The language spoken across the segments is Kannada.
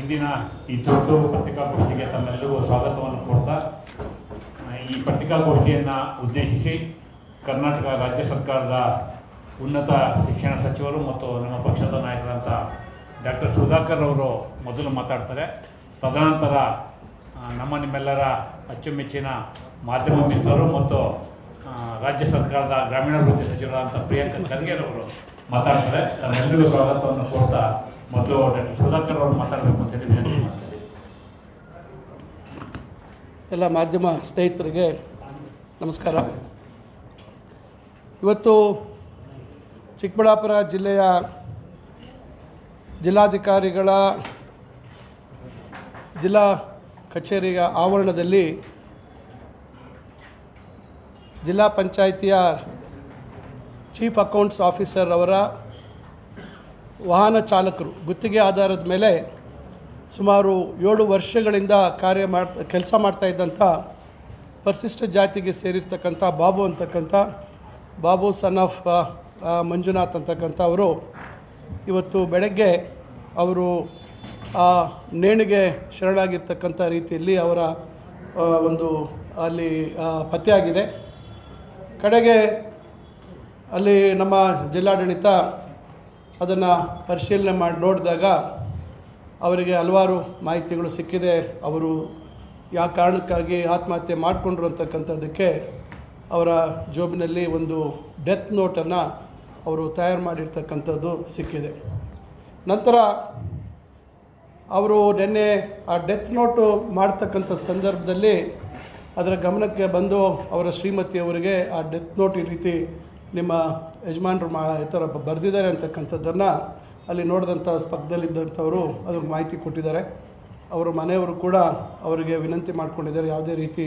ಇಂದಿನ ಈ ತುರ್ತು ಪತ್ರಿಕಾಗೋಷ್ಠಿಗೆ ತಮ್ಮೆಲ್ಲರಿಗೂ ಸ್ವಾಗತವನ್ನು ಕೊಡ್ತಾ ಈ ಪತ್ರಿಕಾಗೋಷ್ಠಿಯನ್ನು ಉದ್ದೇಶಿಸಿ ಕರ್ನಾಟಕ ರಾಜ್ಯ ಸರ್ಕಾರದ ಉನ್ನತ ಶಿಕ್ಷಣ ಸಚಿವರು ಮತ್ತು ನಮ್ಮ ಪಕ್ಷದ ನಾಯಕರಂತ ಡಾಕ್ಟರ್ ಸುಧಾಕರ್ ಅವರು ಮೊದಲು ಮಾತಾಡ್ತಾರೆ. ತದನಂತರ ನಮ್ಮ ನಿಮ್ಮೆಲ್ಲರ ಅಚ್ಚುಮೆಚ್ಚಿನ ಮಾಧ್ಯಮ ಮಿತ್ರರು ಮತ್ತು ರಾಜ್ಯ ಸರ್ಕಾರದ ಗ್ರಾಮೀಣಾಭಿವೃದ್ಧಿ ಸಚಿವರಾದಂಥ ಪ್ರಿಯಾಂಕ ಖರ್ಗೆ ಅವರು ಮಾತಾಡ್ತಾರೆ. ತಮ್ಮೆಲ್ಲರಿಗೂ ಸ್ವಾಗತವನ್ನು ಕೋರ್ತಾ ಮೊದಲು ಡಾಕ್ಟರ್ ಸುಧಾಕರ್ ಅವರು ಮಾತಾಡಬೇಕು ವಿನಂತಿ ಮಾಡ್ತಾರೆ ಎಲ್ಲ ಮಾಧ್ಯಮ ಸ್ನೇಹಿತರಿಗೆ ನಮಸ್ಕಾರ. ಇವತ್ತು ಚಿಕ್ಕಬಳ್ಳಾಪುರ ಜಿಲ್ಲೆಯ ಜಿಲ್ಲಾಧಿಕಾರಿಗಳ ಜಿಲ್ಲಾ ಕಚೇರಿಯ ಆವರಣದಲ್ಲಿ ಜಿಲ್ಲಾ ಪಂಚಾಯಿತಿಯ ಚೀಫ್ ಅಕೌಂಟ್ಸ್ ಆಫೀಸರ್ ಅವರ ವಾಹನ ಚಾಲಕರು ಗುತ್ತಿಗೆ ಆಧಾರದ ಮೇಲೆ ಸುಮಾರು ಏಳು ವರ್ಷಗಳಿಂದ ಕಾರ್ಯ ಮಾಡ್ತಾ, ಕೆಲಸ ಮಾಡ್ತಾ ಇದ್ದಂಥ ಪರಿಶಿಷ್ಟ ಜಾತಿಗೆ ಸೇರಿರ್ತಕ್ಕಂಥ ಬಾಬು ಅಂತಕ್ಕಂಥ, ಬಾಬು ಸನ್ ಆಫ್ ಮಂಜುನಾಥ್ ಅಂತಕ್ಕಂಥ ಅವರು ಇವತ್ತು ಬೆಳಗ್ಗೆ ಅವರು, ಆ, ನೇಣಿಗೆ ಶರಣಾಗಿರ್ತಕ್ಕಂಥ ರೀತಿಯಲ್ಲಿ ಅವರ ಒಂದು ಅಲ್ಲಿ ಪತ್ತೆಯಾಗಿದೆ. ಕಡೆಗೆ ಅಲ್ಲಿ ನಮ್ಮ ಜಿಲ್ಲಾಡಳಿತ ಅದನ್ನು ಪರಿಶೀಲನೆ ಮಾಡಿ ನೋಡಿದಾಗ ಅವರಿಗೆ ಹಲವಾರು ಮಾಹಿತಿಗಳು ಸಿಕ್ಕಿದೆ. ಅವರು ಯಾವ ಕಾರಣಕ್ಕಾಗಿ ಆತ್ಮಹತ್ಯೆ ಮಾಡಿಕೊಂಡ್ರು ಅಂತಕ್ಕಂಥದ್ದಕ್ಕೆ ಅವರ ಜೋಬಿನಲ್ಲಿ ಒಂದು ಡೆತ್ ನೋಟನ್ನು ಅವರು ತಯಾರು ಮಾಡಿರ್ತಕ್ಕಂಥದ್ದು ಸಿಕ್ಕಿದೆ. ನಂತರ ಅವರು ನಿನ್ನೆ ಆ ಡೆತ್ ನೋಟು ಮಾಡ್ತಕ್ಕಂಥ ಸಂದರ್ಭದಲ್ಲಿ ಅದರ ಗಮನಕ್ಕೆ ಬಂದು ಅವರ ಶ್ರೀಮತಿಯವರಿಗೆ ಆ ಡೆತ್ ನೋಟ್ ಈ ರೀತಿ ನಿಮ್ಮ ಯಜಮಾನರು ಮಾ, ಈ ಥರ ಬರೆದಿದ್ದಾರೆ ಅಂತಕ್ಕಂಥದ್ದನ್ನು ಅಲ್ಲಿ ನೋಡಿದಂಥ ಪಕ್ಕದಲ್ಲಿದ್ದಂಥವರು ಅದಕ್ಕೆ ಮಾಹಿತಿ ಕೊಟ್ಟಿದ್ದಾರೆ. ಅವರ ಮನೆಯವರು ಕೂಡ ಅವರಿಗೆ ವಿನಂತಿ ಮಾಡ್ಕೊಂಡಿದ್ದಾರೆ, ಯಾವುದೇ ರೀತಿ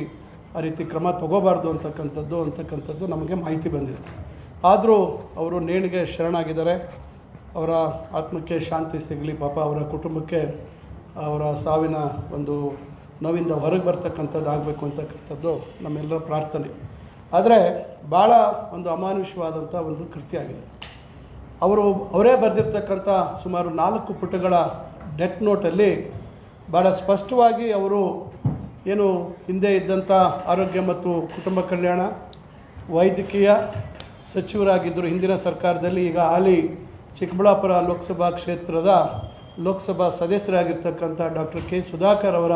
ಆ ರೀತಿ ಕ್ರಮ ತಗೋಬಾರ್ದು ಅಂತಕ್ಕಂಥದ್ದು ಅಂತಕ್ಕಂಥದ್ದು ನಮಗೆ ಮಾಹಿತಿ ಬಂದಿದೆ. ಆದರೂ ಅವರು ನೇಣಿಗೆ ಶರಣಾಗಿದ್ದಾರೆ. ಅವರ ಆತ್ಮಕ್ಕೆ ಶಾಂತಿ ಸಿಗಲಿ. ಪಾಪ ಅವರ ಕುಟುಂಬಕ್ಕೆ ಅವರ ಸಾವಿನ ಒಂದು ನೋವಿಂದ ಹೊರಗೆ ಬರ್ತಕ್ಕಂಥದ್ದು ಆಗಬೇಕು ಅಂತಕ್ಕಂಥದ್ದು ನಮ್ಮೆಲ್ಲರ ಪ್ರಾರ್ಥನೆ. ಆದರೆ ಭಾಳ ಒಂದು ಅಮಾನುಷವಾದಂಥ ಒಂದು ಕೃತ್ಯ ಆಗಿದೆ. ಅವರು ಅವರೇ ಬರೆದಿರ್ತಕ್ಕಂಥ ಸುಮಾರು ನಾಲ್ಕು ಪುಟಗಳ ಡೆತ್ ನೋಟಲ್ಲಿ ಭಾಳ ಸ್ಪಷ್ಟವಾಗಿ ಅವರು ಏನು ಹಿಂದೆ ಇದ್ದಂಥ ಆರೋಗ್ಯ ಮತ್ತು ಕುಟುಂಬ ಕಲ್ಯಾಣ, ವೈದ್ಯಕೀಯ ಸಚಿವರಾಗಿದ್ದರು ಹಿಂದಿನ ಸರ್ಕಾರದಲ್ಲಿ, ಈಗ ಹಾಲಿ ಚಿಕ್ಕಬಳ್ಳಾಪುರ ಲೋಕಸಭಾ ಕ್ಷೇತ್ರದ ಲೋಕಸಭಾ ಸದಸ್ಯರಾಗಿರ್ತಕ್ಕಂಥ ಡಾಕ್ಟರ್ ಕೆ ಸುಧಾಕರ್ ಅವರ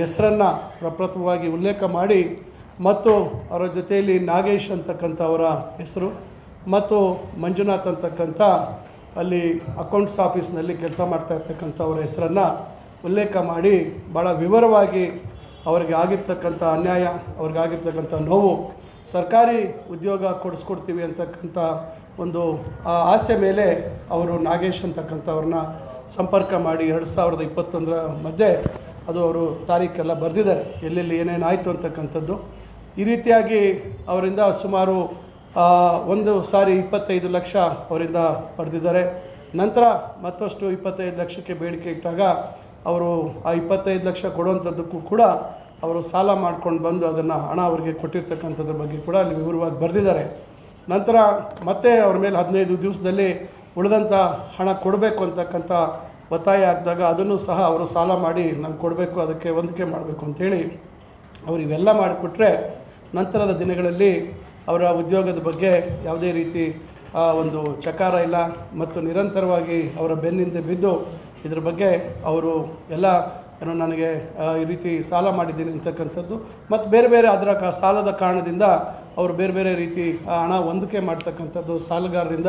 ಹೆಸರನ್ನು ಪ್ರಪ್ರಥಮವಾಗಿ ಉಲ್ಲೇಖ ಮಾಡಿ ಮತ್ತು ಅವರ ಜೊತೆಯಲ್ಲಿ ನಾಗೇಶ್ ಅಂತಕ್ಕಂಥವರ ಹೆಸರು ಮತ್ತು ಮಂಜುನಾಥ್ ಅಂತಕ್ಕಂಥ ಅಲ್ಲಿ ಅಕೌಂಟ್ಸ್ ಆಫೀಸ್ನಲ್ಲಿ ಕೆಲಸ ಮಾಡ್ತಾ ಇರ್ತಕ್ಕಂಥವ್ರ ಹೆಸರನ್ನು ಉಲ್ಲೇಖ ಮಾಡಿ ಭಾಳ ವಿವರವಾಗಿ ಅವರಿಗೆ ಆಗಿರ್ತಕ್ಕಂಥ ಅನ್ಯಾಯ, ಅವ್ರಿಗೆ ಆಗಿರ್ತಕ್ಕಂಥ ನೋವು ಸರ್ಕಾರಿ ಉದ್ಯೋಗ ಕೊಡಿಸ್ಕೊಡ್ತೀವಿ ಅಂತಕ್ಕಂಥ ಒಂದು ಆ ಆಸೆ ಮೇಲೆ ಅವರು ನಾಗೇಶ್ ಅಂತಕ್ಕಂಥವ್ರನ್ನ ಸಂಪರ್ಕ ಮಾಡಿ ಎರಡು ಸಾವಿರದ ಇಪ್ಪತ್ತೊಂದರ ಮಧ್ಯೆ ಅದು ಅವರು ತಾರೀಖೆಲ್ಲ ಬರೆದಿದ್ದಾರೆ. ಎಲ್ಲೆಲ್ಲಿ ಏನೇನಾಯಿತು ಅಂತಕ್ಕಂಥದ್ದು. ಈ ರೀತಿಯಾಗಿ ಅವರಿಂದ ಸುಮಾರು ಒಂದು ಸಾರಿ ಇಪ್ಪತ್ತೈದು ಲಕ್ಷ ಅವರಿಂದ ಪಡೆದಿದ್ದಾರೆ. ನಂತರ ಮತ್ತಷ್ಟು ಇಪ್ಪತ್ತೈದು ಲಕ್ಷಕ್ಕೆ ಬೇಡಿಕೆ ಇಟ್ಟಾಗ ಅವರು ಆ ಇಪ್ಪತ್ತೈದು ಲಕ್ಷ ಕೊಡುವಂಥದ್ದಕ್ಕೂ ಕೂಡ ಅವರು ಸಾಲ ಮಾಡ್ಕೊಂಡು ಬಂದು ಅದನ್ನು ಹಣ ಅವರಿಗೆ ಕೊಟ್ಟಿರ್ತಕ್ಕಂಥದ್ರ ಬಗ್ಗೆ ಕೂಡ ಅಲ್ಲಿ ವಿವರವಾಗಿ ಬರೆದಿದ್ದಾರೆ. ನಂತರ ಮತ್ತೆ ಅವ್ರ ಮೇಲೆ ಹದಿನೈದು ದಿವಸದಲ್ಲಿ ಉಳಿದಂಥ ಹಣ ಕೊಡಬೇಕು ಅಂತಕ್ಕಂಥ ಒತ್ತಾಯ ಆಗಿದಾಗ ಅದನ್ನು ಸಹ ಅವರು ಸಾಲ ಮಾಡಿ ನಾನು ಕೊಡಬೇಕು, ಅದಕ್ಕೆ ಹೊಂದಿಕೆ ಮಾಡಬೇಕು ಅಂಥೇಳಿ ಅವರು ಇವೆಲ್ಲ ಮಾಡಿಕೊಟ್ರೆ ನಂತರದ ದಿನಗಳಲ್ಲಿ ಅವರ ಉದ್ಯೋಗದ ಬಗ್ಗೆ ಯಾವುದೇ ರೀತಿ ಒಂದು ಚಕಾರ ಇಲ್ಲ ಮತ್ತು ನಿರಂತರವಾಗಿ ಅವರ ಬೆನ್ನಿಂದ ಬಿದ್ದು ಇದರ ಬಗ್ಗೆ ಅವರು ಎಲ್ಲ ಏನೋ ನನಗೆ ಈ ರೀತಿ ಸಾಲ ಮಾಡಿದ್ದೀನಿ ಅಂತಕ್ಕಂಥದ್ದು. ಮತ್ತು ಬೇರೆ ಬೇರೆ ಅದರ ಕ, ಸಾಲದ ಕಾರಣದಿಂದ ಅವರು ಬೇರೆ ಬೇರೆ ರೀತಿ ಹಣ ಹೊಂದಿಕೆ ಮಾಡ್ತಕ್ಕಂಥದ್ದು, ಸಾಲಗಾರರಿಂದ,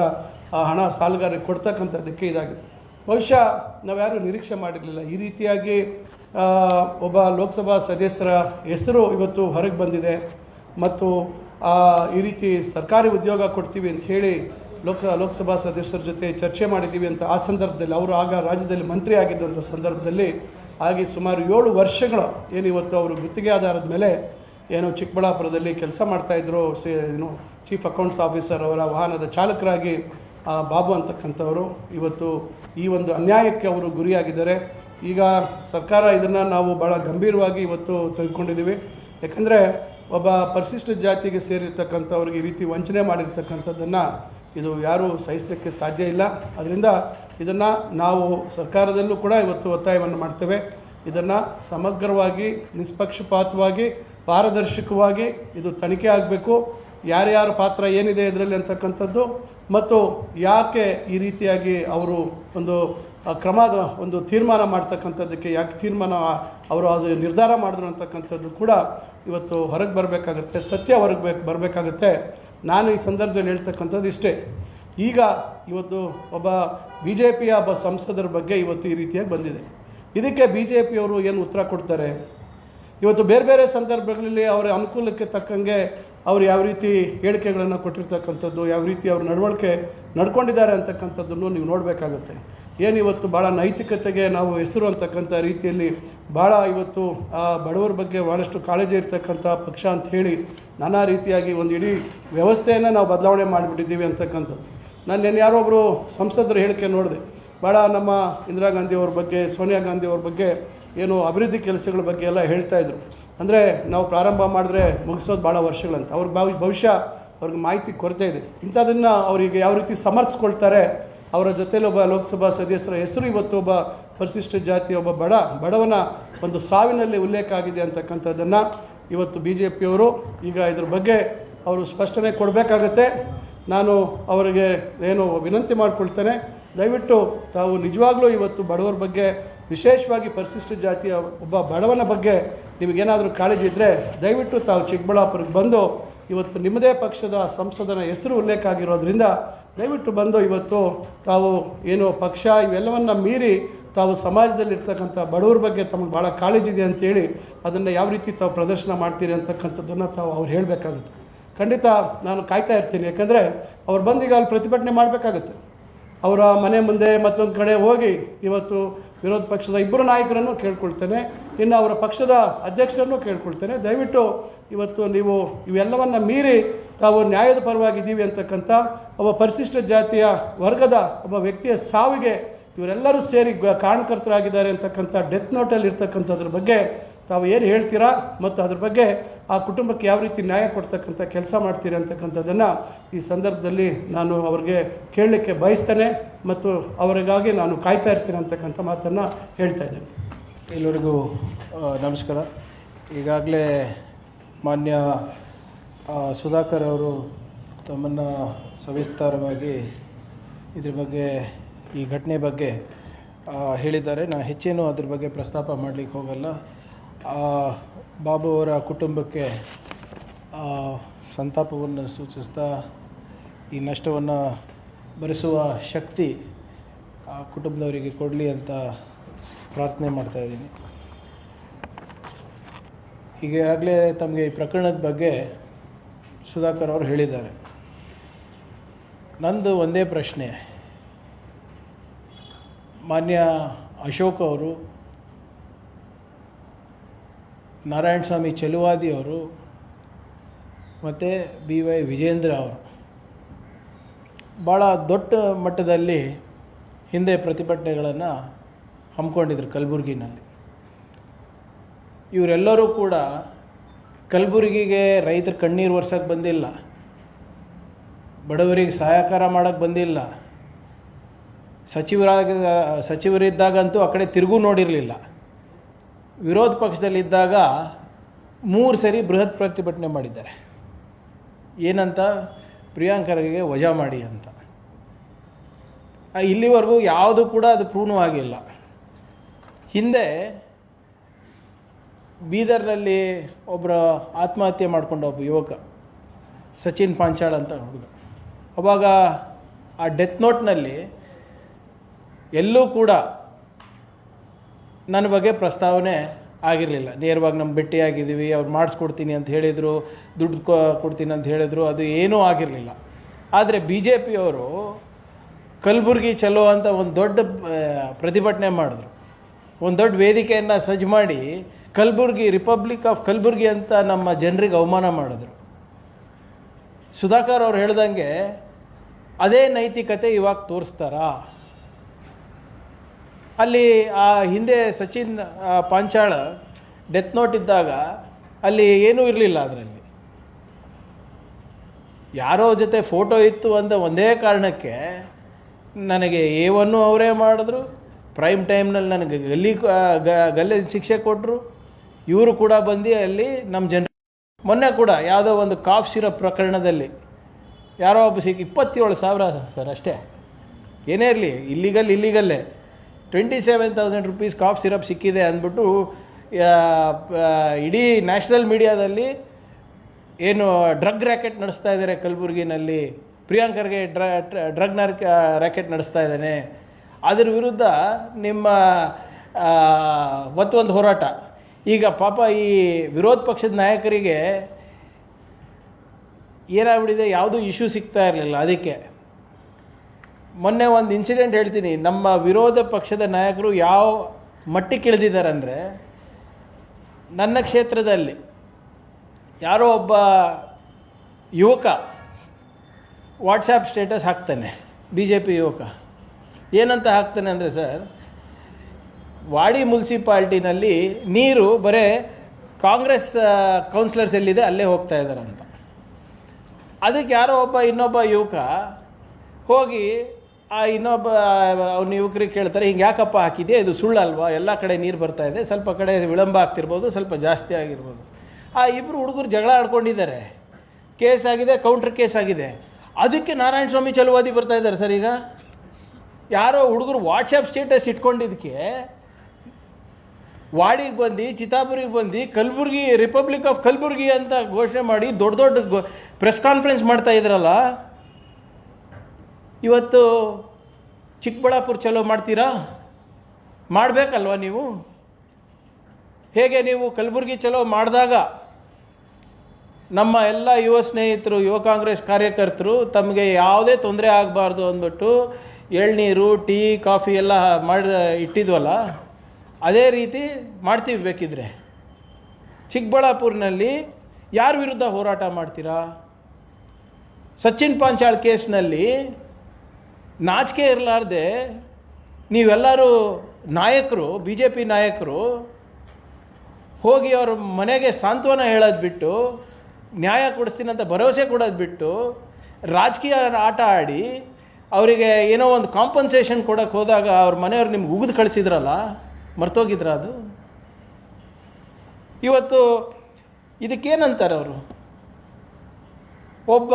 ಆ, ಹಣ ಸಾಲಗಾರರಿಗೆ ಕೊಡ್ತಕ್ಕಂಥದ್ದಕ್ಕೆ ಇದಾಗಿದೆ. ಬಹುಶಃ ನಾವ್ಯಾರೂ ನಿರೀಕ್ಷೆ ಮಾಡಿರಲಿಲ್ಲ. ಈ ರೀತಿಯಾಗಿ ಒಬ್ಬ ಲೋಕಸಭಾ ಸದಸ್ಯರ ಹೆಸರು ಇವತ್ತು ಹೊರಗೆ ಬಂದಿದೆ. ಮತ್ತು ಈ ರೀತಿ ಸರ್ಕಾರಿ ಉದ್ಯೋಗ ಕೊಡ್ತೀವಿ ಅಂತ ಹೇಳಿ ಲೋಕ, ಲೋಕಸಭಾ ಸದಸ್ಯರ ಜೊತೆ ಚರ್ಚೆ ಮಾಡಿದ್ದೀವಿ ಅಂತ ಆ ಸಂದರ್ಭದಲ್ಲಿ ಅವರು ಆಗ ರಾಜ್ಯದಲ್ಲಿ ಮಂತ್ರಿ ಆಗಿದ್ದಂಥ ಸಂದರ್ಭದಲ್ಲಿ ಹಾಗೆ ಸುಮಾರು ಏಳು ವರ್ಷಗಳ ಏನು ಇವತ್ತು ಅವರು ಗುತ್ತಿಗೆ ಆಧಾರದ ಮೇಲೆ ಏನು ಚಿಕ್ಕಬಳ್ಳಾಪುರದಲ್ಲಿ ಕೆಲಸ ಮಾಡ್ತಾಯಿದ್ರು ಸೇ, ಏನು ಚೀಫ್ ಅಕೌಂಟ್ಸ್ ಆಫೀಸರ್ ಅವರ ವಾಹನದ ಚಾಲಕರಾಗಿ ಬಾಬು ಅಂತಕ್ಕಂಥವರು. ಇವತ್ತು ಈ ಒಂದು ಅನ್ಯಾಯಕ್ಕೆ ಅವರು ಗುರಿಯಾಗಿದ್ದಾರೆ. ಈಗ ಸರ್ಕಾರ ಇದನ್ನು ನಾವು ಭಾಳ ಗಂಭೀರವಾಗಿ ಇವತ್ತು ತೆಗೆದುಕೊಂಡಿದ್ದೀವಿ ಯಾಕಂದರೆ ಒಬ್ಬ ಪರಿಶಿಷ್ಟ ಜಾತಿಗೆ ಸೇರಿರ್ತಕ್ಕಂಥವ್ರಿಗೆ ಈ ರೀತಿ ವಂಚನೆ ಮಾಡಿರ್ತಕ್ಕಂಥದ್ದನ್ನು ಇದು ಯಾರೂ ಸಹಿಸಲಿಕ್ಕೆ ಸಾಧ್ಯ ಇಲ್ಲ. ಅದರಿಂದ ಇದನ್ನು ನಾವು ಸರ್ಕಾರದಲ್ಲೂ ಕೂಡ ಇವತ್ತು ಒತ್ತಾಯವನ್ನು ಮಾಡ್ತೇವೆ. ಇದನ್ನು ಸಮಗ್ರವಾಗಿ, ನಿಷ್ಪಕ್ಷಪಾತವಾಗಿ, ಪಾರದರ್ಶಕವಾಗಿ ಇದು ತನಿಖೆ ಆಗಬೇಕು. ಯಾರ್ಯಾರ ಪಾತ್ರ ಏನಿದೆ ಇದರಲ್ಲಿ ಅಂತಕ್ಕಂಥದ್ದು ಮತ್ತು ಯಾಕೆ ಈ ರೀತಿಯಾಗಿ ಅವರು ಒಂದು ಕ್ರಮದ ಒಂದು ತೀರ್ಮಾನ ಮಾಡ್ತಕ್ಕಂಥದ್ದಕ್ಕೆ ಯಾಕೆ ತೀರ್ಮಾನ ಅವರು ಅದು ನಿರ್ಧಾರ ಮಾಡಿದ್ರು ಅಂತಕ್ಕಂಥದ್ದು ಕೂಡ ಇವತ್ತು ಹೊರಗೆ ಬರಬೇಕಾಗುತ್ತೆ, ಸತ್ಯ ಹೊರಗೆ ಬೇಕು, ಬರಬೇಕಾಗುತ್ತೆ. ನಾನು ಈ ಸಂದರ್ಭದಲ್ಲಿ ಹೇಳ್ತಕ್ಕಂಥದ್ದು ಇಷ್ಟೇ. ಈಗ ಇವತ್ತು ಒಬ್ಬ ಬಿ ಜೆ ಪಿಯ ಒಬ್ಬ ಸಂಸದರ ಬಗ್ಗೆ ಇವತ್ತು ಈ ರೀತಿಯಾಗಿ ಬಂದಿದೆ. ಇದಕ್ಕೆ ಬಿ ಜೆ ಪಿಯವರು ಏನು ಉತ್ತರ ಕೊಡ್ತಾರೆ? ಇವತ್ತು ಬೇರೆ ಬೇರೆ ಸಂದರ್ಭಗಳಲ್ಲಿ ಅವರ ಅನುಕೂಲಕ್ಕೆ ತಕ್ಕಂಗೆ ಅವ್ರು ಯಾವ ರೀತಿ ಹೇಳಿಕೆಗಳನ್ನು ಕೊಟ್ಟಿರ್ತಕ್ಕಂಥದ್ದು, ಯಾವ ರೀತಿ ಅವ್ರ ನಡವಳಿಕೆ ನಡ್ಕೊಂಡಿದ್ದಾರೆ ಅಂತಕ್ಕಂಥದ್ದನ್ನು ನೀವು ನೋಡಬೇಕಾಗುತ್ತೆ. ಏನು ಇವತ್ತು ಭಾಳ ನೈತಿಕತೆಗೆ ನಾವು ಹೆಸರು ಅಂತಕ್ಕಂಥ ರೀತಿಯಲ್ಲಿ ಭಾಳ ಇವತ್ತು ಆ ಬಡವರ ಬಗ್ಗೆ ಭಾಳಷ್ಟು ಕಾಳಜಿ ಇರ್ತಕ್ಕಂಥ ಪಕ್ಷ ಅಂತ ಹೇಳಿ ನಾನಾ ರೀತಿಯಾಗಿ ಒಂದು ಇಡೀ ವ್ಯವಸ್ಥೆಯನ್ನು ನಾವು ಬದಲಾವಣೆ ಮಾಡಿಬಿಟ್ಟಿದ್ದೀವಿ ಅಂತಕ್ಕಂಥದ್ದು. ನಾನು ನೆನ್ನೆ ಯಾರೋ ಒಬ್ಬರು ಸಂಸದರ ಹೇಳಿಕೆ ನೋಡಿದೆ. ಭಾಳ ನಮ್ಮ ಇಂದಿರಾ ಗಾಂಧಿ ಅವ್ರ ಬಗ್ಗೆ, ಸೋನಿಯಾ ಗಾಂಧಿ ಅವ್ರ ಬಗ್ಗೆ ಏನು ಅಭಿವೃದ್ಧಿ ಕೆಲಸಗಳ ಬಗ್ಗೆ ಎಲ್ಲ ಹೇಳ್ತಾ ಇದ್ರು. ಅಂದರೆ ನಾವು ಪ್ರಾರಂಭ ಮಾಡಿದ್ರೆ ಮುಗಿಸೋದು ಭಾಳ ವರ್ಷಗಳಂತ. ಅವ್ರ ಭವಿ ಭವಿಷ್ಯ, ಅವ್ರಿಗೆ ಮಾಹಿತಿ ಕೊರತೆ ಇದೆ. ಇಂಥದನ್ನು ಅವರಿಗೆ ಯಾವ ರೀತಿ ಸಮರ್ಥಿಸ್ಕೊಳ್ತಾರೆ ಅವರ ಜೊತೆಲಿ ಒಬ್ಬ ಲೋಕಸಭಾ ಸದಸ್ಯರ ಹೆಸರು ಇವತ್ತು ಒಬ್ಬ ಪರಿಶಿಷ್ಟ ಜಾತಿ, ಒಬ್ಬ ಬಡ, ಬಡವನ ಒಂದು ಸಾವಿನಲ್ಲಿ ಉಲ್ಲೇಖ ಆಗಿದೆ ಅಂತಕ್ಕಂಥದ್ದನ್ನು ಇವತ್ತು ಬಿ ಜೆ ಪಿಯವರು ಈಗ ಇದ್ರ ಬಗ್ಗೆ ಅವರು ಸ್ಪಷ್ಟನೆ ಕೊಡಬೇಕಾಗತ್ತೆ. ನಾನು ಅವರಿಗೆ ಏನು ವಿನಂತಿ ಮಾಡಿಕೊಳ್ತೇನೆ. ದಯವಿಟ್ಟು ತಾವು ನಿಜವಾಗ್ಲೂ ಇವತ್ತು ಬಡವರ ಬಗ್ಗೆ, ವಿಶೇಷವಾಗಿ ಪರಿಶಿಷ್ಟ ಜಾತಿಯ ಒಬ್ಬ ಬಡವನ ಬಗ್ಗೆ ನಿಮಗೇನಾದರೂ ಕಾಳಜಿ ಇದ್ದರೆ ದಯವಿಟ್ಟು ತಾವು ಚಿಕ್ಕಬಳ್ಳಾಪುರಕ್ಕೆ ಬಂದು ಇವತ್ತು ನಿಮ್ಮದೇ ಪಕ್ಷದ ಸಂಸದನ ಹೆಸರು ಉಲ್ಲೇಖ ಆಗಿರೋದ್ರಿಂದ ದಯವಿಟ್ಟು ಬಂದು ಇವತ್ತು ತಾವು ಏನು ಪಕ್ಷ ಇವೆಲ್ಲವನ್ನು ಮೀರಿ ತಾವು ಸಮಾಜದಲ್ಲಿರ್ತಕ್ಕಂಥ ಬಡವ್ರ ಬಗ್ಗೆ ತಮಗೆ ಭಾಳ ಕಾಳಜಿ ಇದೆ ಅಂತೇಳಿ ಅದನ್ನು ಯಾವ ರೀತಿ ತಾವು ಪ್ರದರ್ಶನ ಮಾಡ್ತೀರಿ ಅಂತಕ್ಕಂಥದ್ದನ್ನು ತಾವು ಅವ್ರು ಹೇಳಬೇಕಾಗುತ್ತೆ. ಖಂಡಿತ ನಾನು ಕಾಯ್ತಾ ಇರ್ತೀನಿ. ಯಾಕಂದರೆ ಅವ್ರು ಬಂದೀಗ ಅಲ್ಲಿ ಪ್ರತಿಭಟನೆ ಮಾಡಬೇಕಾಗುತ್ತೆ. ಅವರ ಮನೆ ಮುಂದೆ ಮತ್ತೊಂದು ಕಡೆ ಹೋಗಿ ಇವತ್ತು ವಿರೋಧ ಪಕ್ಷದ ಇಬ್ಬರು ನಾಯಕರನ್ನು ಕೇಳ್ಕೊಳ್ತೇನೆ. ಇನ್ನು ಅವರ ಪಕ್ಷದ ಅಧ್ಯಕ್ಷರನ್ನು ಕೇಳ್ಕೊಳ್ತೇನೆ. ದಯವಿಟ್ಟು ಇವತ್ತು ನೀವು ಇವೆಲ್ಲವನ್ನು ಮೀರಿ ತಾವು ನ್ಯಾಯದ ಪರವಾಗಿದ್ದೀವಿ ಅಂತಕ್ಕಂಥ ಒಬ್ಬ ಪರಿಶಿಷ್ಟ ಜಾತಿಯ ವರ್ಗದ ಒಬ್ಬ ವ್ಯಕ್ತಿಯ ಸಾವಿಗೆ ಇವರೆಲ್ಲರೂ ಸೇರಿ ಕಾರಣಕರ್ತರಾಗಿದ್ದಾರೆ ಅಂತಕ್ಕಂಥ ಡೆತ್ ನೋಟಲ್ಲಿ ಇರ್ತಕ್ಕಂಥದ್ರ ಬಗ್ಗೆ ತಾವು ಏನು ಹೇಳ್ತೀರಾ ಮತ್ತು ಅದ್ರ ಬಗ್ಗೆ ಆ ಕುಟುಂಬಕ್ಕೆ ಯಾವ ರೀತಿ ನ್ಯಾಯ ಕೊಡ್ತಕ್ಕಂಥ ಕೆಲಸ ಮಾಡ್ತೀರಿ ಅಂತಕ್ಕಂಥದ್ದನ್ನು ಈ ಸಂದರ್ಭದಲ್ಲಿ ನಾನು ಅವ್ರಿಗೆ ಕೇಳಲಿಕ್ಕೆ ಬಯಸ್ತೇನೆ ಮತ್ತು ಅವರಿಗಾಗಿ ನಾನು ಕಾಯ್ತಾ ಇರ್ತೀನಿ ಅಂತಕ್ಕಂಥ ಮಾತನ್ನು ಹೇಳ್ತಾ ಇದ್ದೇನೆ. ಎಲ್ಲರಿಗೂ ನಮಸ್ಕಾರ. ಈಗಾಗಲೇ ಮಾನ್ಯ ಸುಧಾಕರ್ ಅವರು ತಮ್ಮನ್ನು ಸವಿಸ್ತಾರವಾಗಿ ಇದ್ರ ಬಗ್ಗೆ, ಈ ಘಟನೆ ಬಗ್ಗೆ ಹೇಳಿದ್ದಾರೆ. ನಾನು ಹೆಚ್ಚೇನು ಅದ್ರ ಬಗ್ಗೆ ಪ್ರಸ್ತಾಪ ಮಾಡಲಿಕ್ಕೆ ಹೋಗಲ್ಲ. ಬಾಬು ಅವರ ಕುಟುಂಬಕ್ಕೆ ಸಂತಾಪವನ್ನು ಸೂಚಿಸ್ತಾ ಈ ನಷ್ಟವನ್ನು ಭರಿಸುವ ಶಕ್ತಿ ಆ ಕುಟುಂಬದವರಿಗೆ ಕೊಡಲಿ ಅಂತ ಪ್ರಾರ್ಥನೆ ಮಾಡ್ತಾ ಇದ್ದೀನಿ. ಈಗಾಗಲೇ ತಮಗೆ ಈ ಪ್ರಕರಣದ ಬಗ್ಗೆ ಸುಧಾಕರ್ ಅವರು ಹೇಳಿದ್ದಾರೆ. ನಂದು ಒಂದೇ ಪ್ರಶ್ನೆ. ಮಾನ್ಯ ಅಶೋಕ್ ಅವರು ನಾರಾಯಣ ಸ್ವಾಮಿ ಚೆಲುವಾದಿಯವರು ಮತ್ತು ಬಿ ವೈ ವಿಜೇಂದ್ರ ಅವರು. ಭಾಳ ದೊಡ್ಡ ಮಟ್ಟದಲ್ಲಿ ಹಿಂದೆ ಪ್ರತಿಭಟನೆಗಳನ್ನು ಹಮ್ಮಿಕೊಂಡಿದ್ರು ಕಲಬುರಗಿನಲ್ಲಿ. ಇವರೆಲ್ಲರೂ ಕೂಡ ಕಲಬುರಗಿಗೆ ರೈತರ ಕಣ್ಣೀರು ಒರ್ಸೋಕ್ಕೆ ಬಂದಿಲ್ಲ. ಬಡವರಿಗೆ ಸಹಾಯಕಾರ ಮಾಡೋಕ್ಕೆ ಬಂದಿಲ್ಲ. ಸಚಿವರಾಗ, ಸಚಿವರಿದ್ದಾಗಂತೂ ಆ ಕಡೆ ತಿರುಗೂ ನೋಡಿರಲಿಲ್ಲ. ವಿರೋಧ ಪಕ್ಷದಲ್ಲಿದ್ದಾಗ ಮೂರು ಸರಿ ಬೃಹತ್ ಪ್ರತಿಭಟನೆ ಮಾಡಿದ್ದಾರೆ. ಏನಂತ? ಪ್ರಿಯಾಂಕರಿಗೆ ವಜಾ ಮಾಡಿ ಅಂತ. ಇಲ್ಲಿವರೆಗೂ ಯಾವುದು ಕೂಡ ಅದು ಪ್ರೂವ್ ಹಿಂದೆ ಬೀದರ್ನಲ್ಲಿ ಒಬ್ಬರು ಆತ್ಮಹತ್ಯೆ ಮಾಡಿಕೊಂಡ ಒಬ್ಬ ಯುವಕ, ಸಚಿನ್ ಪಾಂಚಾಳ್ ಅಂತ ಹುಡುಗ. ಅವಾಗ ಆ ಡೆತ್ ನೋಟ್ನಲ್ಲಿ ಎಲ್ಲೂ ಕೂಡ ನನ್ನ ಬಗ್ಗೆ ಪ್ರಸ್ತಾವನೆ ಆಗಿರಲಿಲ್ಲ. ನೇರವಾಗಿ ನಮ್ಮ ಭೇಟಿಯಾಗಿದ್ದೀವಿ ಅವ್ರು ಮಾಡಿಸ್ಕೊಡ್ತೀನಿ ಅಂತ ಹೇಳಿದರು, ದುಡ್ಡು ಕೊಡ್ತೀನಿ ಅಂತ ಹೇಳಿದರು, ಅದು ಏನೂ ಆಗಿರಲಿಲ್ಲ. ಆದರೆ ಬಿ ಜೆ ಪಿಯವರು ಕಲಬುರ್ಗಿ ಚಲೋ ಅಂತ ಒಂದು ದೊಡ್ಡ ಪ್ರತಿಭಟನೆ ಮಾಡಿದ್ರು. ಒಂದು ದೊಡ್ಡ ವೇದಿಕೆಯನ್ನು ಸಜ್ಜು ಮಾಡಿ ಕಲಬುರ್ಗಿ, ರಿಪಬ್ಲಿಕ್ ಆಫ್ ಕಲಬುರ್ಗಿ ಅಂತ ನಮ್ಮ ಜನರಿಗೆ ಅವಮಾನ ಮಾಡಿದ್ರು. ಸುಧಾಕರ್ ಅವ್ರು ಹೇಳ್ದಂಗೆ, ಅದೇ ನೈತಿಕತೆ ಇವಾಗ ತೋರಿಸ್ತಾರಾ? ಅಲ್ಲಿ ಆ ಹಿಂದೆ ಸಚಿನ್ ಪಾಂಚಾಳ ಡೆತ್ ನೋಟ್ ಇದ್ದಾಗ ಅಲ್ಲಿ ಏನೂ ಇರಲಿಲ್ಲ ಅದರಲ್ಲಿ. ಯಾರೋ ಜೊತೆ ಫೋಟೋ ಇತ್ತು ಅಂತ ಒಂದೇ ಕಾರಣಕ್ಕೆ ನನಗೆ ಎ ಒನ್ನು ಅವರೇ ಮಾಡಿದ್ರು. ಪ್ರೈಮ್ ಟೈಮ್ನಲ್ಲಿ ನನಗೆ ಗಲ್ಲಿ ಗಲ್ಲೆ ಶಿಕ್ಷೆ ಕೊಟ್ಟರು ಇವರು ಕೂಡ ಬಂದು ಅಲ್ಲಿ ನಮ್ಮ ಜನ ಮೊನ್ನೆ ಕೂಡ ಯಾವುದೋ ಒಂದು ಕಾಫ್ ಸಿರಪ್ ಪ್ರಕರಣದಲ್ಲಿ ಯಾರೋ ಒಬ್ಬ ಸಿಕ್ಕಿ ಇಪ್ಪತ್ತೇಳು ಸಾವಿರ ಸರ್ ಅಷ್ಟೇ. ಏನೇ ಇರಲಿ ಇಲ್ಲಿಗಲ್ ಇಲ್ಲಿಗಲ್ಲೇ twenty seven thousand rupees cough syrup ಸಿಕ್ಕಿದೆ ಅಂದ್ಬಿಟ್ಟು ಇಡೀ ನ್ಯಾಷನಲ್ ಮೀಡಿಯಾದಲ್ಲಿ ಏನು ಡ್ರಗ್ ರ್ಯಾಕೆಟ್ ನಡೆಸ್ತಾ ಇದ್ದಾರೆ ಕಲಬುರಗಿನಲ್ಲಿ. ಪ್ರಿಯಾಂಕರ್ಗೆ ಡ್ರ ಡ್ರಗ್ ರ್ಯಾಕೆಟ್ ನಡೆಸ್ತಾ ಇದ್ದಾನೆ. ಅದರ ವಿರುದ್ಧ ನಿಮ್ಮ ಮತ್ತೊಂದು ಹೋರಾಟ. ಈಗ ಪಾಪ ಈ ವಿರೋಧ ಪಕ್ಷದ ನಾಯಕರಿಗೆ ಏನಾಗ್ಬಿಟ್ಟಿದೆ? ಯಾವುದೂ ಇಶ್ಯೂ ಸಿಗ್ತಾ ಇರಲಿಲ್ಲ ಅದಕ್ಕೆ. ಮೊನ್ನೆ ಒಂದು ಇನ್ಸಿಡೆಂಟ್ ಹೇಳ್ತೀನಿ. ನಮ್ಮ ವಿರೋಧ ಪಕ್ಷದ ನಾಯಕರು ಯಾವ ಮಟ್ಟಕ್ಕೆ ಇಳಿದಿದ್ದಾರೆ ಅಂದರೆ ನನ್ನ ಕ್ಷೇತ್ರದಲ್ಲಿ ಯಾರೋ ಒಬ್ಬ ಯುವಕ ವಾಟ್ಸಪ್ ಸ್ಟೇಟಸ್ ಹಾಕ್ತಾನೆ ಬಿ ಜೆ ಪಿ ಯುವಕ. ಏನಂತ ಹಾಕ್ತಾನೆ ಅಂದರೆ ಸರ್, ವಾಡಿ ಮುನ್ಸಿಪಾಲ್ಟಿನಲ್ಲಿ ನೀರು ಬರೇ ಕಾಂಗ್ರೆಸ್ ಕೌನ್ಸಿಲರ್ಸ್ ಎಲ್ಲಿದೆ ಅಲ್ಲೇ ಹೋಗ್ತಾ ಇದ್ದಾರೆ ಅಂತ ಅದಕ್ಕೆ ಯಾರೋ ಒಬ್ಬ ಇನ್ನೊಬ್ಬ ಯುವಕ ಹೋಗಿ ಆ ಇನ್ನೊಬ್ಬ ಅವ್ನ ಯುವಕರಿಗೆ ಕೇಳ್ತಾರೆ, ಹಿಂಗೆ ಯಾಕಪ್ಪ ಹಾಕಿದೆ ಇದು ಸುಳ್ಳಲ್ವಾ? ಎಲ್ಲ ಕಡೆ ನೀರು ಬರ್ತಾ ಇದೆ. ಸ್ವಲ್ಪ ಕಡೆ ವಿಳಂಬ ಆಗ್ತಿರ್ಬೋದು, ಸ್ವಲ್ಪ ಜಾಸ್ತಿ ಆಗಿರ್ಬೋದು. ಆ ಇಬ್ಬರು ಹುಡುಗರು ಜಗಳ ಆಡ್ಕೊಂಡಿದ್ದಾರೆ. ಕೇಸ್ ಆಗಿದೆ ಕೌಂಟ್ರ್ ಕೇಸ್ ಆಗಿದೆ. ಅದಕ್ಕೆ ನಾರಾಯಣ ಸ್ವಾಮಿ ಚಲುವಾದಿ ಬರ್ತಾ ಇದ್ದಾರೆ ಸರ್ ಈಗ. ಯಾರೋ ಹುಡುಗರು ವಾಟ್ಸಪ್ ಸ್ಟೇಟಸ್ ಇಟ್ಕೊಂಡಿದ್ದಕ್ಕೆ ವಾಡಿಗೆ ಬಂದು ಚಿತಾಪುರಿಗೆ ಬಂದು, ಕಲಬುರ್ಗಿ ರಿಪಬ್ಲಿಕ್ ಆಫ್ ಕಲಬುರ್ಗಿ ಅಂತ ಘೋಷಣೆ ಮಾಡಿ ದೊಡ್ಡ ದೊಡ್ಡ ಪ್ರೆಸ್ ಕಾನ್ಫರೆನ್ಸ್ ಮಾಡ್ತಾ ಇದ್ರಲ್ಲ ಇವತ್ತು ಚಿಕ್ಕಬಳ್ಳಾಪುರ ಚಲೋ ಮಾಡ್ತೀರಾ? ಮಾಡಬೇಕಲ್ವ ನೀವು? ಹೇಗೆ ನೀವು ಕಲಬುರ್ಗಿ ಚಲೋ ಮಾಡಿದಾಗ ನಮ್ಮ ಎಲ್ಲ ಯುವ ಸ್ನೇಹಿತರು, ಯುವ ಕಾಂಗ್ರೆಸ್ ಕಾರ್ಯಕರ್ತರು ತಮಗೆ ಯಾವುದೇ ತೊಂದರೆ ಆಗಬಾರ್ದು ಅಂದ್ಬಿಟ್ಟು ಎಳ್ನೀರು, ಟೀ, ಕಾಫಿ ಎಲ್ಲ ಮಾಡಿ, ಇಟ್ಟಿದ್ವಲ್ಲ, ಅದೇ ರೀತಿ ಮಾಡ್ತೀವಿ ಬೇಕಿದ್ರೆ. ಚಿಕ್ಕಬಳ್ಳಾಪುರ್ನಲ್ಲಿ ಯಾರ ವಿರುದ್ಧ ಹೋರಾಟ ಮಾಡ್ತೀರಾ? ಸಚಿನ್ ಪಾಂಚಾಳ್ ಕೇಸ್ನಲ್ಲಿ ನಾಚಿಕೆ ಇರಲಾರ್ದೆ ನೀವೆಲ್ಲರೂ ನಾಯಕರು ಬಿ ಜೆ ಪಿ ನಾಯಕರು, ಹೋಗಿ ಅವ್ರ ಮನೆಗೆ ಸಾಂತ್ವನ ಹೇಳೋದು ಬಿಟ್ಟು ನ್ಯಾಯ ಕೊಡಿಸ್ತೀನಿ ಅಂತ ಭರವಸೆ ಕೊಡೋದು ಬಿಟ್ಟು ರಾಜಕೀಯ ಆಟ ಆಡಿ, ಅವರಿಗೆ ಏನೋ ಒಂದು ಕಾಂಪನ್ಸೇಷನ್ ಕೊಡೋಕ್ಕೆ ಹೋದಾಗ ಅವ್ರ ಮನೆಯವ್ರು ನಿಮ್ಗೆ ಉಗಿದು ಕಳಿಸಿದ್ರಲ್ಲ, ಮರ್ತೋಗಿದ್ರ ಅದು? ಇವತ್ತು ಇದಕ್ಕೇನಂತಾರೆ ಅವರು? ಒಬ್ಬ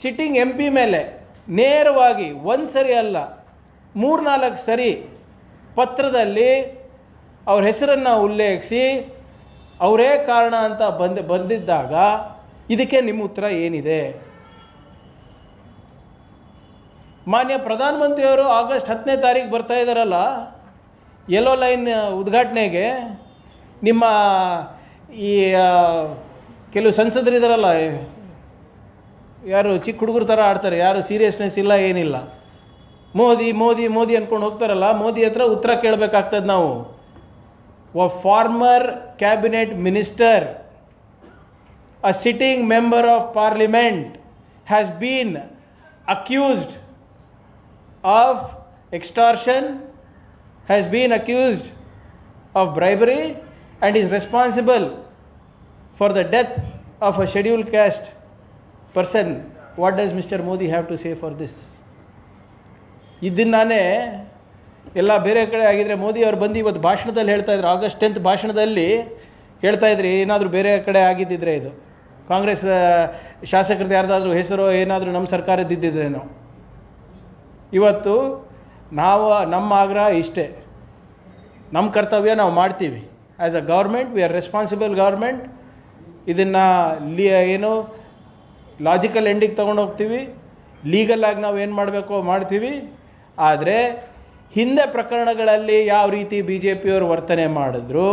ಸಿಟ್ಟಿಂಗ್ ಎಂ ಪಿ ಮೇಲೆ ನೇರವಾಗಿ ಒಂದು ಸರಿ ಅಲ್ಲ, ಮೂರ್ನಾಲ್ಕು ಸರಿ ಪತ್ರದಲ್ಲಿ ಅವ್ರ ಹೆಸರನ್ನು ಉಲ್ಲೇಖಿಸಿ ಅವರೇ ಕಾರಣ ಅಂತ ಬಂದ ಬಂದಿದ್ದಾಗ ಇದಕ್ಕೆ ನಿಮ್ಮ ಉತ್ತರ ಏನಿದೆ? ಮಾನ್ಯ ಪ್ರಧಾನಮಂತ್ರಿಯವರು ಆಗಸ್ಟ್ ಹತ್ತನೇ ತಾರೀಕು ಬರ್ತಾ ಇದ್ದಾರಲ್ಲ ಯೆಲ್ಲೋ ಲೈನ್ ಉದ್ಘಾಟನೆಗೆ ನಿಮ್ಮ ಈ ಕೆಲವು ಸಂಸದರಿದ್ದಾರಲ್ಲ ಯಾರು ಚಿಕ್ಕ ಹುಡುಗರ ಥರ ಆಡ್ತಾರೆ, ಯಾರು ಸೀರಿಯಸ್ನೆಸ್ ಇಲ್ಲ, ಏನಿಲ್ಲ. ಮೋದಿ ಮೋದಿ ಮೋದಿ ಅಂದ್ಕೊಂಡು ಹೋಗ್ತಾರಲ್ಲ, ಮೋದಿ ಹತ್ರ ಉತ್ತರ ಕೇಳಬೇಕಾಗ್ತದೆ ನಾವು. A former cabinet minister a sitting member of parliament has been accused of extortion has been accused of bribery and is responsible for the death of a schedule caste. Person. What does mister Modi have to say for this ಇದನ್ನಾನೇ ಎಲ್ಲ ಬೇರೆ ಕಡೆ ಆಗಿದ್ದರೆ ಮೋದಿ ಅವ್ರು ಬಂದು ಇವತ್ತು ಭಾಷಣದಲ್ಲಿ ಹೇಳ್ತಾ ಇದ್ರು. ಆಗಸ್ಟ್ ಟೆಂತ್ ಭಾಷಣದಲ್ಲಿ ಹೇಳ್ತಾ ಇದ್ರಿ, ಏನಾದರೂ ಬೇರೆ ಕಡೆ ಆಗಿದ್ದಿದ್ರೆ ಇದು. ಕಾಂಗ್ರೆಸ್ ಶಾಸಕರದ್ದು ಯಾರ್ದಾದ್ರೂ ಹೆಸರು ಏನಾದರೂ ನಮ್ಮ ಸರ್ಕಾರದ್ದಿದ್ದಿದ್ರೇನೋ ಇವತ್ತು ನಾವು, ನಮ್ಮ ಆಗ್ರಹ ಇಷ್ಟೇ. ನಮ್ಮ ಕರ್ತವ್ಯ ನಾವು ಮಾಡ್ತೀವಿ. As a government we are responsible government ಇದನ್ನು ಏನು ಲಾಜಿಕಲ್ ಎಂಡಿಗೆ ತೊಗೊಂಡು ಹೋಗ್ತೀವಿ. ಲೀಗಲಾಗಿ ನಾವು ಏನು ಮಾಡಬೇಕೋ ಮಾಡ್ತೀವಿ. ಆದರೆ ಹಿಂದೆ ಪ್ರಕರಣಗಳಲ್ಲಿ ಯಾವ ರೀತಿ ಬಿ ಜೆ ಪಿಯವರು ವರ್ತನೆ ಮಾಡಿದ್ರು